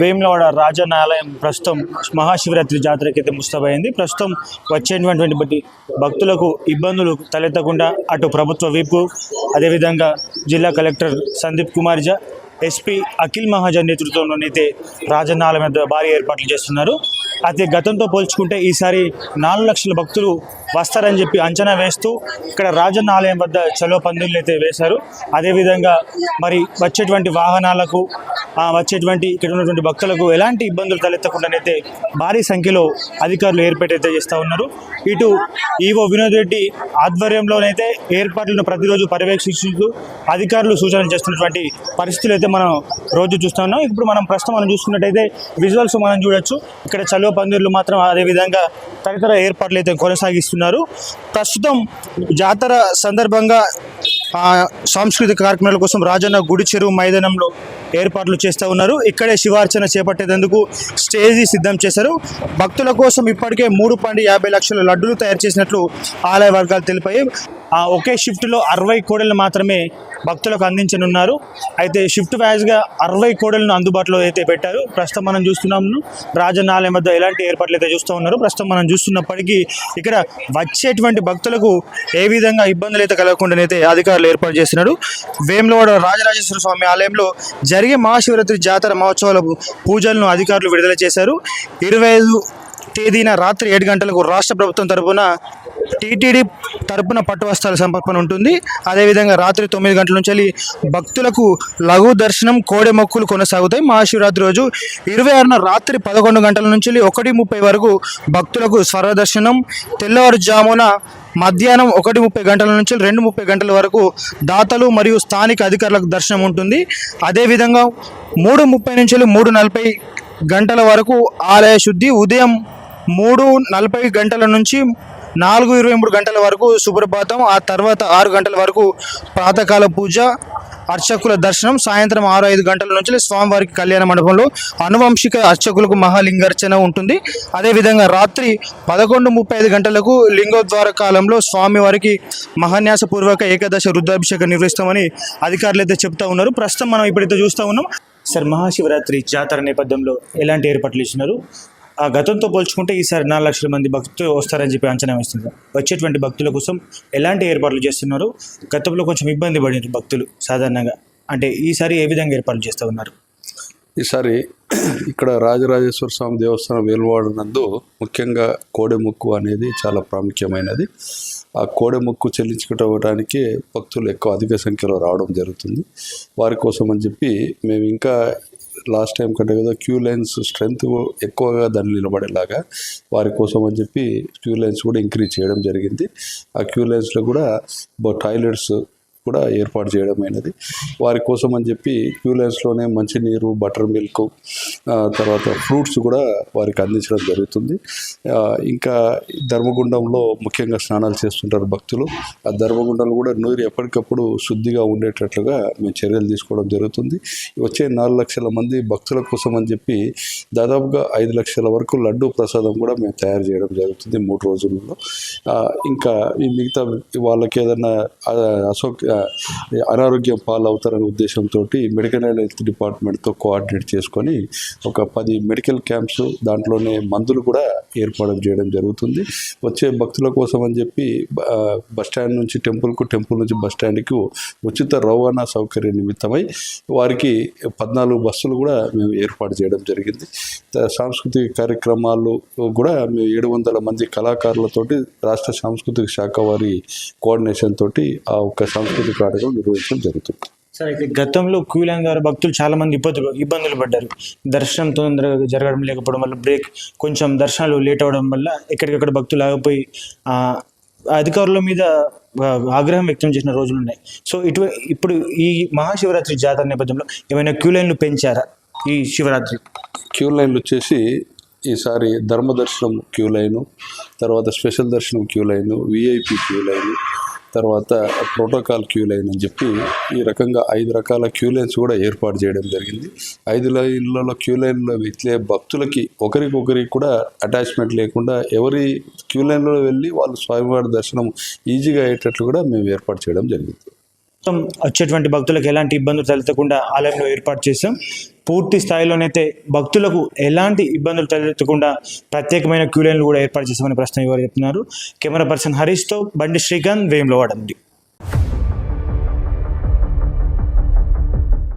వేములవాడ రాజన్న ఆలయం ప్రస్తుతం మహాశివరాత్రి జాతరకి అయితే ముస్తాబైంది. ప్రస్తుతం వచ్చేటువంటి బట్టి భక్తులకు ఇబ్బందులు తలెత్తకుండా అటు ప్రభుత్వ వీపు అదేవిధంగా జిల్లా కలెక్టర్ సందీప్ కుమార్ జా ఎస్పీ అఖిల్ మహాజన్ నేతృత్వంలోనైతే రాజన్న ఆలయం వద్ద భారీ ఏర్పాట్లు చేస్తున్నారు. అయితే గతంతో పోల్చుకుంటే ఈసారి నాలుగు లక్షల భక్తులు వస్తారని చెప్పి అంచనా వేస్తూ ఇక్కడ రాజన్న ఆలయం వద్ద చలో పందులు అయితే వేశారు. అదేవిధంగా మరి వచ్చేటువంటి వాహనాలకు వచ్చేటువంటి ఇక్కడ ఉన్నటువంటి భక్తులకు ఎలాంటి ఇబ్బందులు తలెత్తకుండానైతే భారీ సంఖ్యలో అధికారులు ఏర్పాటు అయితే చేస్తూ ఉన్నారు. ఇటు ఈవో వినోద్ రెడ్డి ఆధ్వర్యంలోనైతే ఏర్పాట్లను ప్రతిరోజు పర్యవేక్షిస్తూ అధికారులు సూచనలు చేస్తున్నటువంటి పరిస్థితులు అయితే మనం రోజు చూస్తున్నాం ఇప్పుడు మనం ప్రస్తుతం మనం చూసుకున్నట్టయితే విజువల్స్ మనం చూడొచ్చు. ఇక్కడ చలువ పందిర్లు మాత్రం అదేవిధంగా తదితర ఏర్పాట్లు అయితే కొనసాగిస్తున్నారు. ప్రస్తుతం జాతర సందర్భంగా సాంస్కృతిక కార్యక్రమాల కోసం రాజన్న గుడి చెరువు మైదానంలో ఏర్పాట్లు చేస్తూ ఉన్నారు. ఇక్కడే శివార్చన చేపట్టేందుకు స్టేజీ సిద్ధం చేశారు. భక్తుల కోసం ఇప్పటికే మూడు పాయింట్ యాభై లక్షల లడ్డూలు తయారు చేసినట్లు ఆలయ వర్గాలు తెలిపాయి. ఒకే షిఫ్ట్లో అరవై కోడలు మాత్రమే భక్తులకు అందించనున్నారు. అయితే షిఫ్ట్ వైజ్గా అరవై కోడలను అందుబాటులో అయితే పెట్టారు. ప్రస్తుతం మనం చూస్తున్నాము రాజనాలయం వద్ద ఎలాంటి ఏర్పాట్లు అయితే చూస్తూ ఉన్నారు. ప్రస్తుతం మనం చూస్తున్నప్పటికీ ఇక్కడ వచ్చేటువంటి భక్తులకు ఏ విధంగా ఇబ్బందులు అయితే కలగకుండానైతే అధికారులు ఏర్పాటు చేస్తున్నారు. వేములవాడ రాజరాజేశ్వర స్వామి ఆలయంలో జరిగే మహాశివరాత్రి జాతర మహోత్సవాల పూజలను అధికారులు విడుదల చేశారు. ఇరవై ఐదు తేదీన రాత్రి ఏడు గంటలకు రాష్ట్ర ప్రభుత్వం తరపున టీటీడీ తరపున పట్టు వస్త్రాల సమర్పణ ఉంటుంది. అదేవిధంగా రాత్రి తొమ్మిది గంటల నుంచి భక్తులకు లఘు దర్శనం కోడె మొక్కులు కొనసాగుతాయి. మహాశివరాత్రి రోజు ఇరవై ఆరున రాత్రి పదకొండు గంటల నుంచి ఒకటి ముప్పై వరకు భక్తులకు స్వర దర్శనం. తెల్లవారుజామున మధ్యాహ్నం ఒకటి ముప్పై గంటల నుంచి రెండు ముప్పై గంటల వరకు దాతలు మరియు స్థానిక అధికారులకు దర్శనం ఉంటుంది. అదేవిధంగా మూడు ముప్పై నుంచి మూడు నలభై గంటల వరకు ఆలయ శుద్ధి ఉదయం మూడు నలభై గంటల నుంచి నాలుగు ఇరవై మూడు గంటల వరకు సుప్రభాతం ఆ తర్వాత ఆరు గంటల వరకు ప్రాతకాల పూజ అర్చకుల దర్శనం సాయంత్రం ఆరు ఐదు గంటల నుంచి స్వామివారికి కళ్యాణ మండపంలో అనువంశిక అర్చకులకు మహాలింగార్చన ఉంటుంది. అదేవిధంగా రాత్రి పదకొండు ముప్పై ఐదు గంటలకు లింగోద్వార కాలంలో స్వామివారికి మహాన్యాసపూర్వక ఏకాదశ రుద్రాభిషేకం నిర్వహిస్తామని అధికారులు అయితే చెప్తా ఉన్నారు. ప్రస్తుతం మనం ఇప్పుడైతే చూస్తూ ఉన్నాం. సార్ మహాశివరాత్రి జాతర నేపథ్యంలో ఎలాంటి ఏర్పాట్లు ఇచ్చినారు ఆ గతంతో పోల్చుకుంటే ఈసారి నాలుగు లక్షల మంది భక్తులు వస్తారని చెప్పి అంచనా వేస్తుంది వచ్చేటువంటి భక్తుల కోసం ఎలాంటి ఏర్పాట్లు చేస్తున్నారు? గతంలో కొంచెం ఇబ్బంది పడినారు భక్తులు సాధారణంగా. అంటే ఈసారి ఏ విధంగా ఏర్పాట్లు చేస్తూ ఉన్నారు? ఈసారి ఇక్కడ రాజరాజేశ్వర స్వామి దేవస్థానం వేలువాడ నందు ముఖ్యంగా కోడెముక్కు అనేది చాలా ప్రాముఖ్యమైనది. ఆ కోడెముక్కు చెల్లించుకోవడానికి భక్తులు ఎక్కువ అధిక సంఖ్యలో రావడం జరుగుతుంది. వారి కోసం అని చెప్పి మేము ఇంకా లాస్ట్ టైం కంటే కదా క్యూ లైన్స్ స్ట్రెంత్ ఎక్కువగా దాన్ని నిలబడేలాగా వారి కోసం అని చెప్పి క్యూ లైన్స్ కూడా ఇంక్రీజ్ చేయడం జరిగింది. ఆ క్యూ లైన్స్లో కూడా టాయిలెట్స్ కూడా ఏర్పాటు చేయడమైనది వారి కోసం అని చెప్పి క్యూ లైన్స్లోనే మంచినీరు బటర్ మిల్క్ తర్వాత ఫ్రూట్స్ కూడా వారికి అందించడం జరుగుతుంది. ఇంకా ధర్మగుండంలో ముఖ్యంగా స్నానాలు చేస్తుంటారు భక్తులు. ఆ ధర్మగుండంలో కూడా నీరు ఎప్పటికప్పుడు శుద్ధిగా ఉండేటట్లుగా మేము చర్యలు తీసుకోవడం జరుగుతుంది. వచ్చే నాలుగు లక్షల మంది భక్తుల కోసం అని చెప్పి దాదాపుగా ఐదు లక్షల వరకు లడ్డు ప్రసాదం కూడా మేము తయారు చేయడం జరుగుతుంది మూడు రోజుల్లో. ఇంకా ఈ మిగతా వాళ్ళకి ఏదైనా అసౌక అనారోగ్యం పాలవుతారనే ఉద్దేశంతో మెడికల్ అండ్ హెల్త్ డిపార్ట్మెంట్తో కోఆర్డినేట్ చేసుకొని ఒక పది మెడికల్ క్యాంప్స్ దాంట్లోనే మందులు కూడా ఏర్పాటు చేయడం జరుగుతుంది. వచ్చే భక్తుల కోసం అని చెప్పి బస్టాండ్ బస్ స్టాండ్ నుంచి టెంపుల్కు టెంపుల్ నుంచి బస్ స్టాండ్కు ఉచిత రవాణా సౌకర్య నిమిత్తమై వారికి పద్నాలుగు బస్సులు కూడా మేము ఏర్పాటు చేయడం జరిగింది. సాంస్కృతిక కార్యక్రమాలు కూడా మేము ఏడు వందల మంది కళాకారులతోటి రాష్ట్ర సాంస్కృతిక శాఖ వారి కోఆర్డినేషన్ తోటి ఆ ఒక్క సాంస్కృతిక కార్యక్రమం నిర్వహించడం జరుగుతుంది. సార్ అయితే గతంలో క్యూ లైన్ ద్వారా భక్తులు చాలా మంది ఇబ్బందులు ఇబ్బందులు పడ్డారు. దర్శనం తొందరగా జరగడం లేకపోవడం వల్ల బ్రేక్ కొంచెం దర్శనాలు లేట్ అవడం వల్ల ఎక్కడికక్కడ భక్తులు ఆగిపోయి అధికారుల మీద ఆగ్రహం వ్యక్తం చేసిన రోజులు ఉన్నాయి. సో ఇటు ఇప్పుడు ఈ మహాశివరాత్రి జాతర నేపథ్యంలో ఏమైనా క్యూ లైన్లు పెంచారా? ఈ శివరాత్రి. క్యూ లైన్లు వచ్చేసి ఈసారి ధర్మ దర్శనం క్యూ లైను తర్వాత స్పెషల్ దర్శనం queue line VIP queue line తర్వాత ప్రోటోకాల్ క్యూ లైన్ అని చెప్పి ఈ రకంగా ఐదు రకాల క్యూ లైన్స్ కూడా ఏర్పాటు చేయడం జరిగింది. ఐదు లైన్లలో క్యూ లైన్లో ఇట్లే భక్తులకి ఒకరికొకరికి కూడా అటాచ్మెంట్ లేకుండా ఎవరి క్యూ లైన్లో వెళ్ళి వాళ్ళు స్వామివారి దర్శనం ఈజీగా అయ్యేటట్లు కూడా మేము ఏర్పాటు చేయడం జరిగింది. మొత్తం వచ్చేటువంటి భక్తులకు ఎలాంటి ఇబ్బందులు తలెత్తకుండా ఆలయంలో ఏర్పాటు చేసాం పూర్తి స్థాయిలోనైతే భక్తులకు ఎలాంటి ఇబ్బందులు తలెత్తకుండా ప్రత్యేకమైన క్యూ లైన్లు కూడా ఏర్పాటు చేసామని ప్రశ్న ఎవరు చెప్తున్నారు? కెమెరా పర్సన్ హరీష్తో బండి శ్రీకాంత్ వేములవాడ నుండి.